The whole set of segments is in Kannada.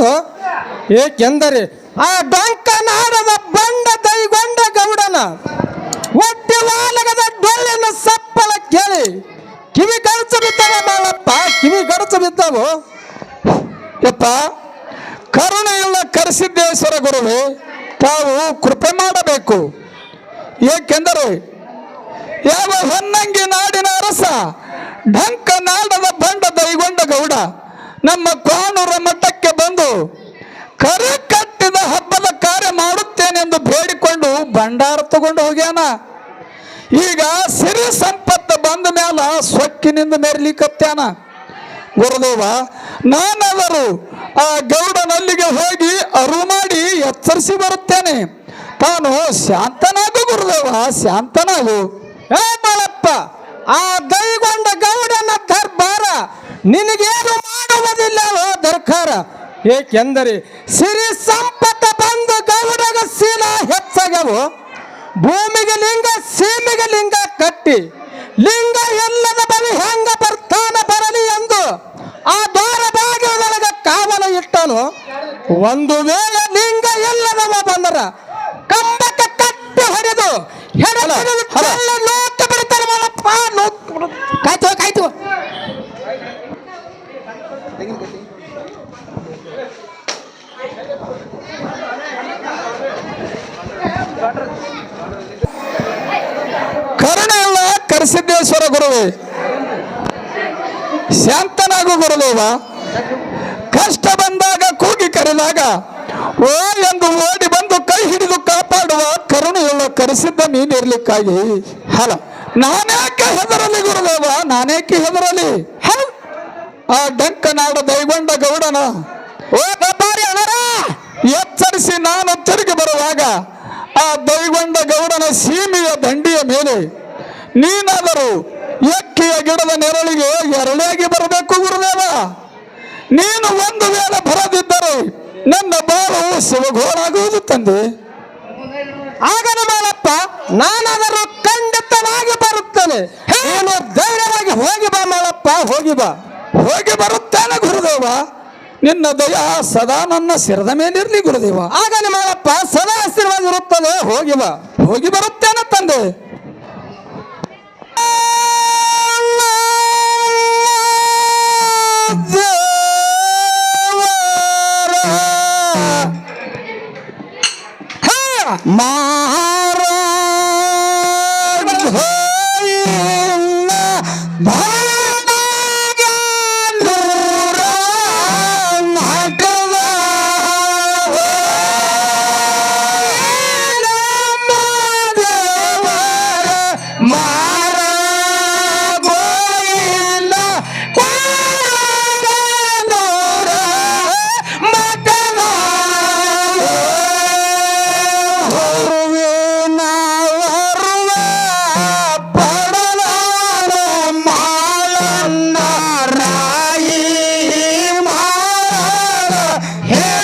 ಬಂತು ಏಕೆಂದರೆ ಆ ಡೊಂಕನಾಡದ ಬಂಡ ದೈಗೊಂಡ ಗೌಡನ ಒಟ್ಟಿ ವಾಲಗದ ಡೊಳ್ಳಿನ ಸಪ್ಪಳ ಕೇಳಿ, ಕಿವಿ ಗಡಚ ಬಿದ್ದಾವ ಬಾಳಪ್ಪ ಕಿವಿ ಗಡಚ ಬಿದ್ದಾವು. ಯಪ್ಪ ಕರುಣೆಯುಳ್ಳ ಕರೆಸಿದ್ದೇಶ್ವರ ಗುರುವೆ, ತಾವು ಕೃಪೆ ಮಾಡಬೇಕು. ಏಕೆಂದರೆ ಯಾವ ಹೊನ್ನಂಗಿ ನಾಡಿನ ಅರಸ, ಡಂಕ ನಾಡದ ಬಂಡ ದೈಗೊಂಡ ಗೌಡ, ನಮ್ಮ ಕಾನೂರ ಮಠಕ್ಕೆ ಭಂಡಾರ ತಗೊಂಡು ಹೋಗ್ಯಾನ. ಈಗ ಸಿರಿ ಸಂಪತ್ತು ಬಂದ ಮ್ಯಾಲ ಸೊಕ್ಕಿನಿಂದ ಮೆರ್ಲಿಕತ್ಯಾನ. ಗುರುದೇವ ನಾನಾದರೂ ಆ ಗೌಡನಲ್ಲಿಗೆ ಹೋಗಿ ಅರು ಮಾಡಿ ಎಚ್ಚರಿಸಿ ಬರುತ್ತೇನೆ. ತಾನು ಶಾಂತನಾಗು ಗುರುದೇವ, ಶಾಂತನಾಗು. ಏ ಬಾಳಪ್ಪ ಆ ದೈಗೊಂಡ ಗೌಡನ ದರ್ಬಾರ ನಿನಗೇನು ಮಾಡುವುದಿಲ್ಲ ದರ್ಕಾರ. ಏಕೆಂದರೆ ಸಿರಿ ಸಂಪತ್ತ ಬಂದು ಗೌಡಗ ಶೀಲ ಹೆಚ್ಚಾಗವು ಭೂಮಿಗೆ ಲಿಂಗ ಸೀಮೆಗೆ ಲಿಂಗ ಕಟ್ಟಿ ಲಿಂಗ ಎಲ್ಲದ ಬಳಿ ಹೆಂಗ ಬರ್ತಾನ ಬರಲಿ ಎಂದು ಆ ದ್ವಾರ ಬಾಗಿಲೊಳಗ ಕಾವಲ ಇಟ್ಟನು. ಒಂದು ವೇಳೆ ಲಿಂಗ ಎಲ್ಲದವ ಬಂದರ ಕಂಬಕ್ಕೆ ಕಟ್ಟಿ ಹರಿದು ಹೆಡೆ. ಕಾಯ್ತು ಕಾಯ್ತು ಕರುಣೆಯುಳ್ಳ ಕರೆಸಿದ್ದೇಶ್ವರ ಗುರುವೇ. ಶಾಂತನಾಗು ಗುರುದೇವ. ಕಷ್ಟ ಬಂದಾಗ ಕೂಗಿ ಕರೆದಾಗ, ಓ ಎಂದು ಓಡಿ ಬಂದು ಕೈ ಹಿಡಿದು ಕಾಪಾಡುವ ಕರುಣೆಯುಳ್ಳ ಕರೆಸಿದ್ದ ನೀನಿರ್ಲಿಕ್ಕಾಗಿ. ಹಲ. ನಾನೇಕೆ ಹೆದರಲಿ ಗುರುದೇವ? ನಾನೇಕೆ ಹೆದರಲಿ? ಆ ಡಂಕನಾಡ ದೈಗೊಂಡ ಗೌಡನ, ಓ ಗಬ್ಬಾರಿ ಅಣರ, ಎಚ್ಚರಿಸಿ ನಾನು ತಿರುಗಿ ಬರುವಾಗ ಆ ದೈಗೊಂಡ ಗೌಡನ ಸೀಮೆಯ ದಂಡಿಯ ಮೇಲೆ ನೀನಾದರೂ ಎಕ್ಕಿಯ ಗಿಡದ ನೆರಳಿಗೆ ಎರಡಾಗಿ ಬರಬೇಕು ಗುರುದೇವ. ನೀನು ಒಂದು ವೇಳೆ ಬರದಿದ್ದರೆ ನನ್ನ ಬಾಳು ಶಿವಘೋರಾಗುವುದು ತಂದೆ. ಆಗನ ಬಾಳಪ್ಪ ನಾನಾದರೂ ಖಂಡಿತವಾಗಿ ಬರುತ್ತೇನೆ. ಹೇಳು ಧೈರ್ಯವಾಗಿ ಹೋಗಿ ಬಾ ಮಾಳಪ್ಪ ಹೋಗಿ ಬಾ. ಹೋಗಿ ಬರುತ್ತೇನೆ ಗುರುದೇವ. ನಿನ್ನ ದಯ ಸದಾ ನನ್ನ ಶಿರದ ಮೇಲಿರ್ಲಿ ಗುರುದೇವ. ಆಗ ನಿಮ್ಮಪ್ಪ ಸದಾ ಆಶೀರ್ವಾದ ಇರುತ್ತದೆ. ಹೋಗಿ ಬಾ. ಹೋಗಿ ಬರುತ್ತೇನೆ ತಂದೆ. Hey!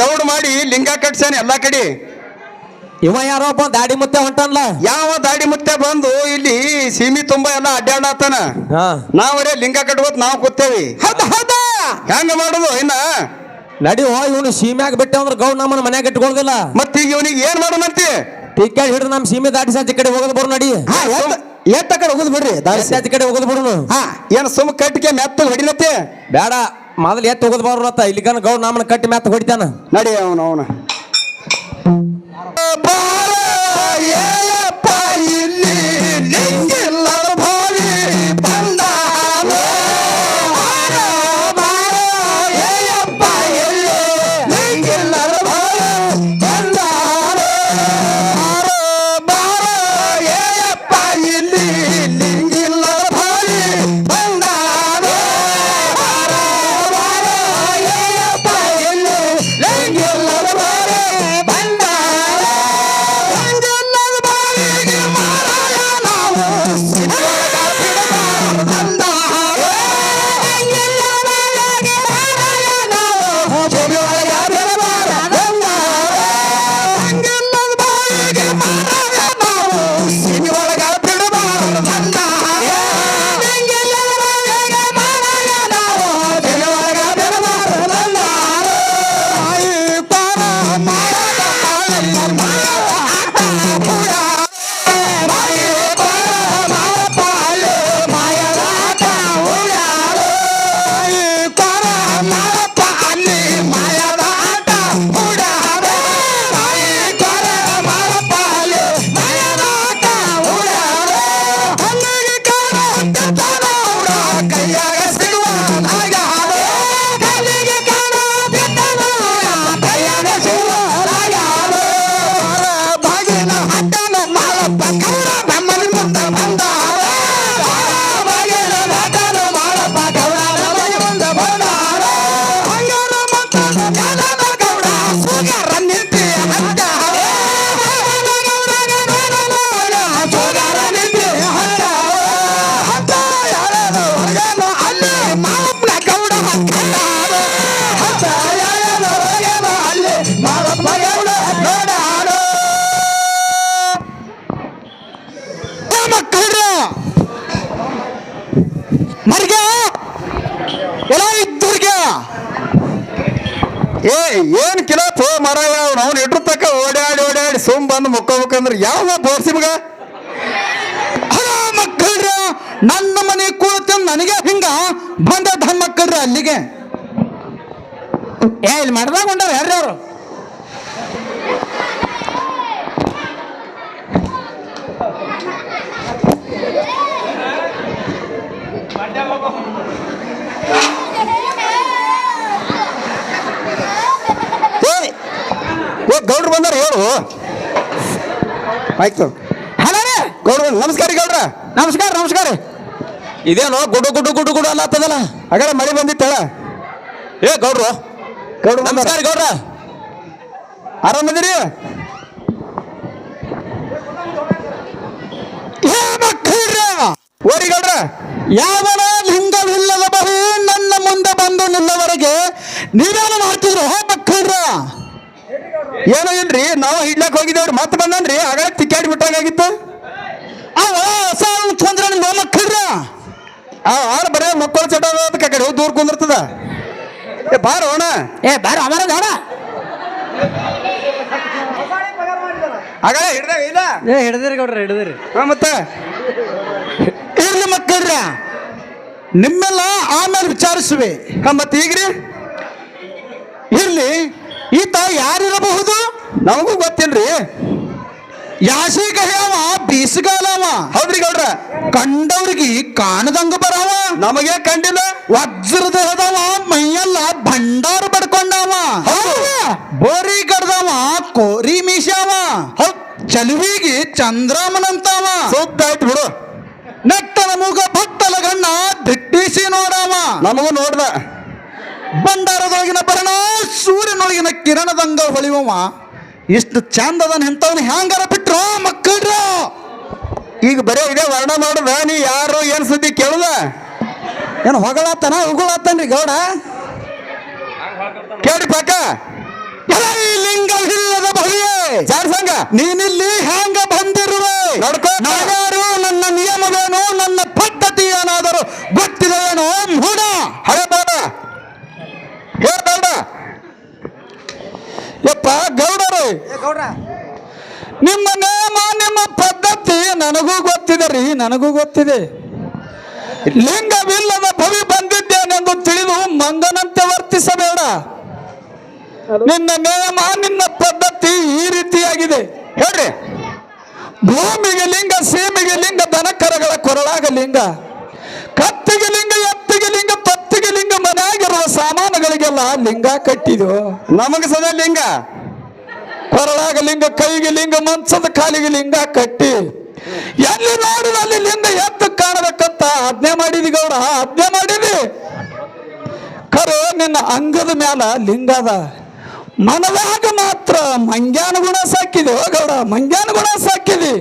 ದೌಡ್ ಮಾಡಿ ಲಿಂಗ ಕಟ್ಸಾನೆ ಎಲ್ಲಾ ಕಡೆ. ಇವ ಯಾರೋ ಒಬ್ಬ ದಾಡಿ ಮುತ್ತೆ ಹೊಂಟನ್ಲ? ಯಾವ ದಾಡಿ ಮುತ್ತೆ ಬಂದು ಇಲ್ಲಿ ಸೀಮಿ ತುಂಬಾ ಎಲ್ಲ ಅಡ್ಡಾಡತಾನ ನಾವರೇ ಲಿಂಗ ಕಟ್ಕೋತ್ ನಾವು ಕೂತೇವಿ. ಹೆಂಗ ಮಾಡುದು ಇನ್ನ? ನಡಿ ಹೋ ಇವನು ಸೀಮ್ಯಾಗ ಬಿಟ್ಟೆ ಅಂದ್ರೆ ಗೌಡ್ ನಮ್ಮನ್ನ ಮನ್ಯಾಗ ಇಟ್ಕೊಳ್ದಿಲ್ಲ. ಮತ್ ಈಗ ಇವನಿಗೆ ಏನ್ ಮಾಡೋಣಂತಿ ಟಿಕೆಟ್ ಹಿಡಿದು ನಮ್ಮ ಸೀಮೆ ದಾಟಿ ಸಾಚಿ ಕಡೆ ಹೋಗೋದು ಬರು ನಡಿ. ಎತ್ತ ಕಡೆ ಹೋಗುದು ಬಿಡ್ರಿ ಸಾಚಿ ಕಡೆ ಹೋಗೋದು ಬಿಡೋನು. ಹಾ ಏನ್ ಸುಮ್ ಕಟ್ಟಿಗೆ ಮೆತ್ತ ಹೊಡಿಲತ್ತೆ? ಬೇಡ. ಮೊದಲು ಎತ್ತು ಹೋಗೋದು ಬರು ಇಲ್ಲಿ ಇಲ್ಲಿ ನಾಮನ ನಮ್ಮನ್ನ ಕಟ್ಟಿ ಮ್ಯಾತ್ ಹೊಡಿತಾನ. ನಡಿ ಅವನು ಅವನು. ಏ ಏನ್ ಕಿಲಾಪ್? ಮರ ಅವ್ನು ಅವ್ನು ಇಟ್ರ ತಕ್ಕ ಓಡಾಡಿ ಓಡಾಡಿ ಸುಮ್ ಬಂದು ಮುಕ್ಕೋಬೇಕಂದ್ರೆ ಯಾವ ಬೋರ್ಸಿ ಮಗ? ಹಲೋ ಮಕ್ಕಳ್ರ, ನನ್ನ ಮನೆ ಕೂತ ನನಗೆ ಹಿಂಗ ಬಂದ ಮಕ್ಕಳ್ರ ಅಲ್ಲಿಗೆ. ಏ, ಇಲ್ಲಿ ಮಾಡ್ದಾಗ ಹೊಂಟಾರ ಯಾರ್ರಿ ಅವರು ಏ ಗೌಡ್ರು ಬಂದಾರ ಹೇಳು. ಆಯ್ತು ಹಲೋ ರೀ. ಗೌಡ್ರು ನಮಸ್ಕಾರ ರೀ ಗೌಡ್ರ. ನಮಸ್ಕಾರ ನಮಸ್ಕಾರ ಇದೇನೋ ಗುಡು ಗುಡು ಗುಡು ಗುಡು ಅಲ್ಲ ಆಗ್ತದಲ್ಲ ಹಾಗಾದ್ರೆ ಮಳೆ ಬಂದಿತ್ತಳ ಏ ಗೌಡ್ರು. ಗೌಡ್ರು ನಮಸ್ಕಾರ ಗೌಡ್ರ. ಆರಾಮದಿರಿ ಓರಿ ಗೌಡ್ರ ಯಾವನ ಲಿಂಗವಿಲ್ಲದ ಬಹು ನನ್ನ ಮುಂದೆ ಬಂದು ನಿಲ್ಲವರೆಗೆ ನೀವೇನು ಮಾಡ್ತಿದ್ರು? ಹೋ ಮಕ್ಕಳ್ರ ಏನೋ ಇಲ್ರಿ ನಾವು ಹಿಡ್ಲಕ್ ಹೋಗಿದ್ದೇವ್ರಿ. ಮತ್ತೆ ಬಂದನ್ರಿ? ಆಗ ತಿಕ್ಕಾಡಿ ಬಿಟ್ಟಾಗಿತ್ತು ಅವ ಸಾವು ತೊಂದ್ರೆ ನಿಮ್ಮ ಮಕ್ಕಳ್ರ ಆ ಆರು ಬರೇ ಮಕ್ಕಳು ಚಟ ಕಡೆ ದೂರ ಕುಂದಿರ್ತದ. ಏ ಬಾರ ಅಣ್ಣ. ಏ ಬಾರ ಅಮರ ಗೌಡ ಆಗ ಹಿಡ್ದಾಗ ಇಲ್ಲ? ಏ ಹಿಡಿದಿರಿ ಗೌಡ್ರ ಹಿಡಿದಿರಿ. ಹಾ ಮತ್ತೆ? ಇರ್ಲಿ ಮಕ್ಕಳ್ರ ನಿಮ್ಮೆಲ್ಲ ಆಮೇಲೆ ವಿಚಾರಿಸುವೆ. ಹಾ ಮತ್ತೆ ಈಗ್ರಿ? ಇರ್ಲಿ. ಈತ ಯಾರಿರಬಹುದು? ನಮಗೂ ಗೊತ್ತಿಲ್ರಿ. ಯಾಸಿಗ ಯಾವ ಬೀಸಗಾಲವ ಹೌದ್ರಿ ಗೌಡ್ರ. ಕಂಡವ್ರಿಗೆ ಕಾಣದಂಗ ಬರವ. ನಮಗೆ ಕಂಡಿಲ್ಲ. ವಜ್ರದ ದೇಹದವ ಮೈಯೆಲ್ಲ ಭಂಡಾರ ಪಡ್ಕೊಂಡವ. ಬೋರಿ ಕಡ್ದವ ಕೋರಿ ಮೀಶಾವ. ಚಲುವಿಗೆ ಚಂದ್ರಮನಂತವ. ಸೂಕ್ತ ಆಯ್ತು ಬಿಡು. ನೆಟ್ಟ ನಮಗ ಭತ್ತಲ ಗಣ್ಣ ದಿಟ್ಟಿಸಿ ನೋಡವ. ನಮಗೂ ನೋಡ್ದ. ಭಂಡಾರದೊಳಗಿನ ಬರಣ ಸೂರ್ಯನೊಳಗಿನ ಕಿರಣದಂಗ ಹೊಳಿವವ ಇಷ್ಟು ಚಂದದನ್ ಎಂತವನ್ ಹ್ಯಾಂಗಾರ ಬಿಟ್ರು ಮಕ್ಕಳ್ರು? ಈಗ ಬರೇ ಇದೇ ವರ್ಣ ಮಾಡುದ ನೀ ಯಾರು ಏನ್ ಸುದ್ದಿ ಕೇಳುದ? ಏನು ಹೊಗಳಾತನ ಉಗುಳಾತನ್ರಿ ಗೌಡ? ಕೇಳಿ ಪಾಕ ಲಿಂಗವಿಲ್ಲದ ಭವಿಯೇ. ಜಾರ್ಸಂಗ ನೀನಿಲ್ಲಿ ಹ್ಯಾಂಗ ಬಂದಿರುವೆ? ನೋಡ್ಕೋ. ನಾವ್ಯಾರು ನನ್ನ ನಿಯಮವೇನು ನನ್ನ ಪದ್ಧತಿ ಏನಾದರೂ ಗೊತ್ತಿದೆಯೇನೋ ಮೂಢ ಹಳೆ ಬಾಡ ಹೇಳ್ಬೇಡ ಯಪ್ಪ ಗೌಡರು ನಿಮ್ಮ ನೇಮ ನಿಮ್ಮ ಪದ್ಧತಿ ನನಗೂ ಗೊತ್ತಿದೆ ರೀ ನನಗೂ ಗೊತ್ತಿದೆ. ಲಿಂಗವಿಲ್ಲದ ಭವಿ ಬಂದಿದ್ದೇನೆಂದು ತಿಳಿದು ಮಂಗನಂತೆ ವರ್ತಿಸಬೇಡ. ನಿನ್ನ ನೇಮ ನಿನ್ನ ಪದ್ಧತಿ ಈ ರೀತಿಯಾಗಿದೆ. ಹೇಳ್ರಿ. ಭೂಮಿಗೆ ಲಿಂಗ ಸೀಮೆಗೆ ಲಿಂಗ ದನಕರಗಳ ಕೊರಳಾಗ ಲಿಂಗ. ಕತ್ತಿಗೆ ಲಿಂಗ ಎತ್ತಿಗೆ ಲಿಂಗ ತತ್ತಿಗೆ ಲಿಂಗ ಮನೆಯಾಗಿರುವ ಸಾಮಾನುಗಳಿಗೆಲ್ಲ ಲಿಂಗ ಕಟ್ಟಿದು. ನಮಗೆ ಸದಾ ಲಿಂಗ. ಕೊರಳಾಗ ಲಿಂಗ ಕೈಗೆ ಲಿಂಗ ಮನ್ಸದ ಕಾಲಿಗೆ ಲಿಂಗ ಕಟ್ಟಿ. ಎಲ್ಲಿ ನೋಡಿದ ಅಲ್ಲಿ ಲಿಂಗ ಎದ್ದು ಕಾಣಬೇಕಂತ ಆಜ್ಞೆ ಮಾಡಿದಿ ಗೌಡ ಆಜ್ಞೆ ಮಾಡಿದಿ. ಕರು ನಿನ್ನ ಅಂಗದ ಮ್ಯಾಲ ಲಿಂಗ ಅದ. ಮನದಾಗ ಮಾತ್ರ ಮಂಗ್ಯಾನ ಗುಣ ಸಾಕಿದೆ. ಗೌಡ ಮಂಗ್ಯಾನ ಗುಣ ಸಾಕಿದಿ.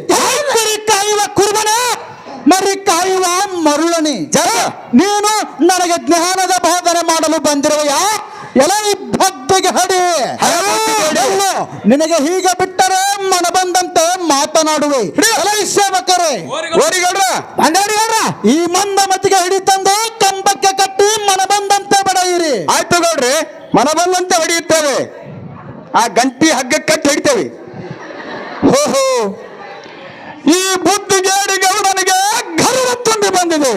ಮರಿ ಕಾಯುವ ಕುರುಬನ? ಮರಿ ಕಾಯುವ ಮರುಳನಿ. ಜರ. ನೀನು ನನಗೆ ಜ್ಞಾನದ ಬೋಧನೆ ಮಾಡಲು ಬಂದಿರುವ ಎಲ್ಲ ಭಕ್ತಿಗೆ ಹಡಿ. ನಿನಗೆ ಹೀಗೆ ಬಿಟ್ಟರೆ ಮನ ಬಂದಂತೆ ಮಾತನಾಡುವೆ. ಸೇವಕರೇ ಈ ಮಂದ ಮತಿಗೆ ಹಿಡಿತಂದು ಕಂಬಕ್ಕೆ ಕಟ್ಟಿ ಮನ ಬಂದಂತೆ ಬಡೆಯಿರಿ. ಆಯ್ತು ಗೌಡ್ರಿ ಮನ ಬಂದಂತೆ ಹೊಡೆಯುತ್ತೇವೆ. ಆ ಗಂಟಿ ಹಗ್ಗ ಕಟ್ಟಿ ಹಿಡಿತೇವೆ. ಹೋ ಈ ಬುದ್ಧಿಗೇಡಿ ಗೌಡನಿಗೆ ಗರ್ವ ತುಂಬಿ ಬಂದಿದೆ.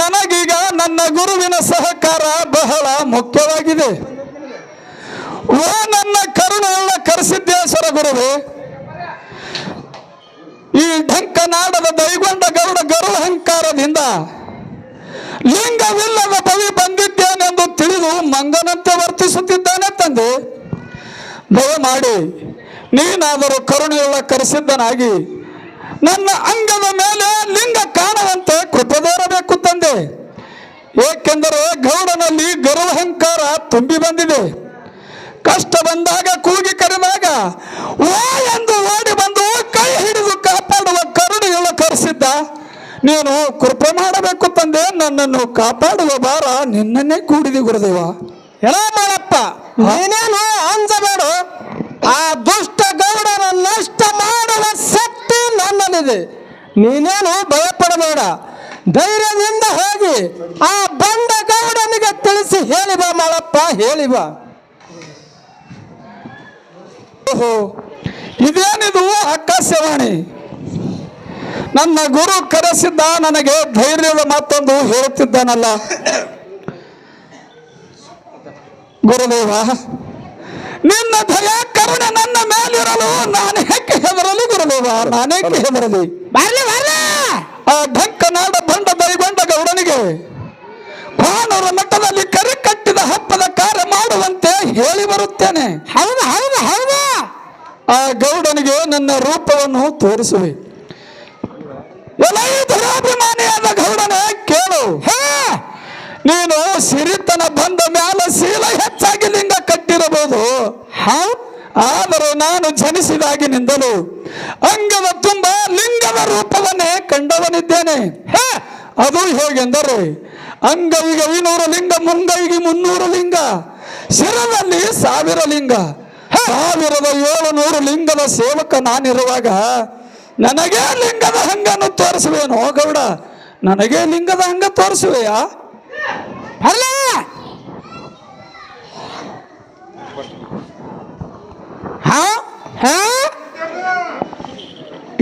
ನನಗೀಗ ನನ್ನ ಗುರುವಿನ ಸಹಕಾರ ಬಹಳ ಮುಖ್ಯವಾಗಿದೆ. ಓ ನನ್ನ ಕರುಣೆಯನ್ನ ಕರೆಸಿದ್ದೇಶ್ವರ ಗುರುವೇ. ಈ ಢಂಕನಾಡದ ದೈಗೊಂಡ ಗರುಡ ಅಹಂಕಾರದಿಂದ ಲಿಂಗವಿಲ್ಲದ ಬವಿ ಬಂದಿದ್ದೇನೆಂದು ತಿಳಿದು ಮಂಗನಂತೆ ವರ್ತಿಸುತ್ತಿದ್ದಾನೆ ತಂದೆ. ದಯಮಾಡಿ ನೀನಾದರೂ ಕರುಣೆಯುಳ್ಳ ಕರೆಸಿದ್ದನಾಗಿ ನನ್ನ ಅಂಗದ ಮೇಲೆ ಲಿಂಗ ಕಾಣುವಂತೆ ಕೃಪದೋರಬೇಕು ತಂದೆ. ಏಕೆಂದರೆ ಗೌಡನಲ್ಲಿ ಗರುಹಂಕಾರ ತುಂಬಿ ಬಂದಿದೆ. ಕಷ್ಟ ಬಂದಾಗ ಕೂಗಿ ಕರೆದಾಗ ಓ ಎಂದು ಓಡಿ ಬಂದು ಕೈ ಹಿಡಿದು ಕಾಪಾಡುವ ಕರುಣೆಯುಳ್ಳ ಕರೆಸಿದ್ದ ನೀನು ಕೃಪೆ ಮಾಡಬೇಕು ತಂದೆ ನನ್ನನ್ನು ಕಾಪಾಡುವ ಭಾರ ನಿನ್ನನ್ನೇ ಕೂಡಿದಿ ಗುರುದೇವ. ಎಲ್ಲ ಮಾಡಪ್ಪ ನೀನೇನು ಅಂಜಬೇಡು. ಆ ದುಷ್ಟ ಗೌಡನ ನಷ್ಟ ಮಾಡುವ ಶಕ್ತಿ ನನ್ನಲ್ಲಿದೆ. ನೀನೇನು ಭಯಪಡಬೇಡ. ಧೈರ್ಯದಿಂದ ಹೋಗಿ ಆ ಬಂಡ ಗೌಡನಿಗೆ ತಿಳಿಸಿ ಹೇಳಿ ಬಾ ಮಾಡಪ್ಪ ಹೇಳಿ ಬಾ ಓಹೋ ಇದೇನಿದು ಆಕಾಶವಾಣಿ? ನನ್ನ ಗುರು ಕರೆಸಿದ್ದ ನನಗೆ ಧೈರ್ಯದ ಮತ್ತೊಂದು ಹೇಳುತ್ತಿದ್ದಾನಲ್ಲ. ಗುರುದೇವ ನಿನ್ನ ದಯ ಕರುಣೆ ನನ್ನ ಮೇಲಿರಲು ನಾನು ಹೆಕ್ಕೆ ಹೆದರಲಿ ಗುರುದೇವ ನಾನೇಕೆ ಹೆದರಲಿ? ಆ ಬರ್ಲಿ. ನಾಡ ಬಂಡ ಬೈಗೊಂಡ ಗೌಡನಿಗೆ ಭಾನುರ ಮಠದಲ್ಲಿ ಕರೆ ಕಟ್ಟಿದ ಹಬ್ಬದ ಕಾರ್ಯ ಮಾಡುವಂತೆ ಹೇಳಿ ಬರುತ್ತೇನೆ. ಹೌದು ಹೌದು ಹೌದು. ಆ ಗೌಡನಿಗೆ ನನ್ನ ರೂಪವನ್ನು ತೋರಿಸುವೆ. ಎಲೈ ಗೌಡನ, ಕೇಳು. ನೀನು ಸಿರಿತನ ಬಂದ ಮೇಲೆ ಶೀಲ ಹೆಚ್ಚಾಗಿ ಲಿಂಗ ಕಟ್ಟಿರಬಹುದು. ಹೌದು ಆದರೆ ನಾನು ಜನಿಸಿದಾಗಿನಿಂದಲೂ ಅಂಗದ ತುಂಬ ಲಿಂಗದ ರೂಪವನ್ನೇ ಕಂಡವನಿದ್ದೇನೆ. ಅದು ಹೇಗೆಂದರೆ, ಅಂಗವಿಗೆ ಐನೂರು ಲಿಂಗ ಮುಂಗೈಗೆ ಮುನ್ನೂರು ಲಿಂಗ, ಶಿರದಲ್ಲಿ ಸಾವಿರ ಲಿಂಗ ಸಾವಿರದ ಏಳು ನೂರು ಲಿಂಗದ ಸೇವಕ ನಾನಿರುವಾಗ ನನಗೆ ಲಿಂಗದ ಹಂಗನ್ನು ತೋರಿಸುವೇನೋ. ಗೌಡ, ನನಗೆ ಲಿಂಗದ ಹಂಗ ತೋರಿಸುವೆಯಾ? ಅಲ್ಲ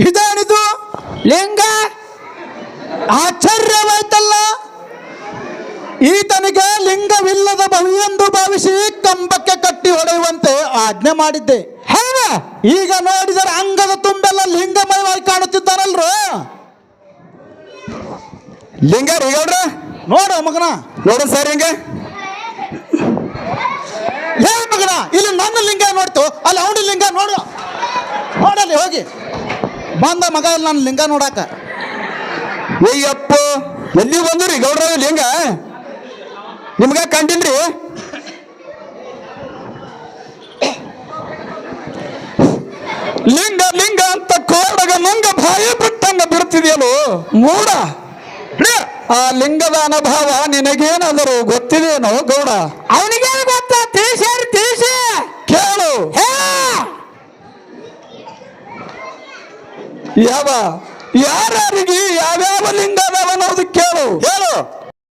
ಇದೇನಿದು? ಲಿಂಗ? ಆಶ್ಚರ್ಯವಾಯ್ತಲ್ಲ. ಈತನಿಗೆ ಲಿಂಗವಿಲ್ಲದ ಎಂದು ಭಾವಿಸಿ ಕಂಬಕ್ಕೆ ಹೊಡೆಯುವಂತೆ ಆಜ್ಞೆ ಮಾಡಿದ್ದೆ. ಹೌದ ಈಗ ನೋಡಿದರೆ ಅಂಗದ ತುಂಬೆಲ್ಲ ಲಿಂಗಮಯವಾಗಿ ಕಾಣುತ್ತಿದ್ದಾರಲ್ರು? ಲಿಂಗ ಹೇಳ್ರ ನೋಡ ಮಗನ. ನೋಡು ಸರ್ ಹಿಂಗ? ಹೇ ಮಗನ ಇಲ್ಲಿ ನನ್ನ ಲಿಂಗ ನೋಡ್ತು ಅಲ್ಲಿ ಅವನ ಲಿಂಗ ನೋಡು. ನೋಡಲ್ಲಿ ಹೋಗಿ. ಬಂದ ಮಗ ಇಲ್ಲಿ ನನ್ನ ಲಿಂಗ ನೋಡಾಕ. ಅಯ್ಯಪ್ಪ ಎಲ್ಲಿ ಬಂದ್ರಿ ಗೌಡ್ರ ಲಿಂಗ? ನಿಮ್ಗ ಕಂಡಿಲ್ರಿ? ಲಿಂಗ ಲಿಂಗ ಅಂತ ಕೋಡಗ ಮುಂಗ ಬಾಯಿ ಬಿಟ್ಟಂಗ ಬಿಡ್ತಿದೆಯಲ್ಲೋ? ಮೂಡ. ಆ ಲಿಂಗದ ಅನುಭವ ನಿನಗೇನಾದರೂ ಗೊತ್ತಿದೇನೋ ಗೌಡ? ಅವನಿಗೇನು ಗೊತ್ತ? ತಿಳಿಸ್ಯಾರ ತಿಳಿಸಿ ಕೇಳು. ಯಾವ ಯಾರ್ಯಾರಿಗೆ ಯಾವ್ಯಾವ ಲಿಂಗ ಅದಾವ ಅನ್ನೋದು ಕೇಳು. ಹೇಳು.